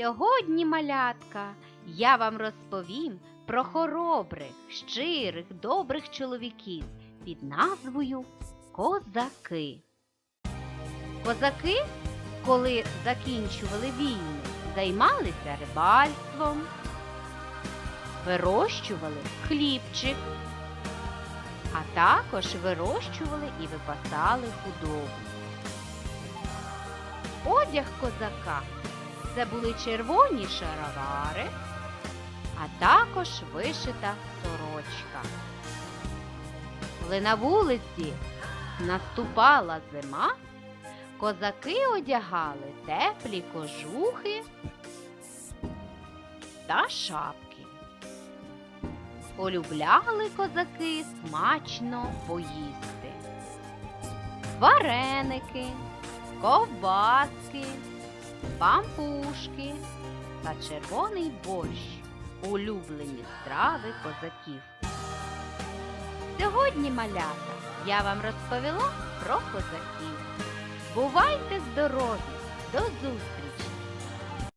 Сьогодні, малятка, я вам розповім про хоробрих, щирих, добрих чоловіків під назвою Козаки. Козаки, коли закінчували війни, займалися рибальством, вирощували хлібчик, а також вирощували і випасали худобу. Одяг козака це були червоні шаровари, а також вишита сорочка. Коли на вулиці наступала зима, козаки одягали теплі кожухи та шапки. Полюбляли козаки смачно поїсти. Вареники, ковбаски, пампушки та червоний борщ улюблені страви козаків. Сьогодні, малята, я вам розповіла про козаків. Бувайте здорові! До зустрічі!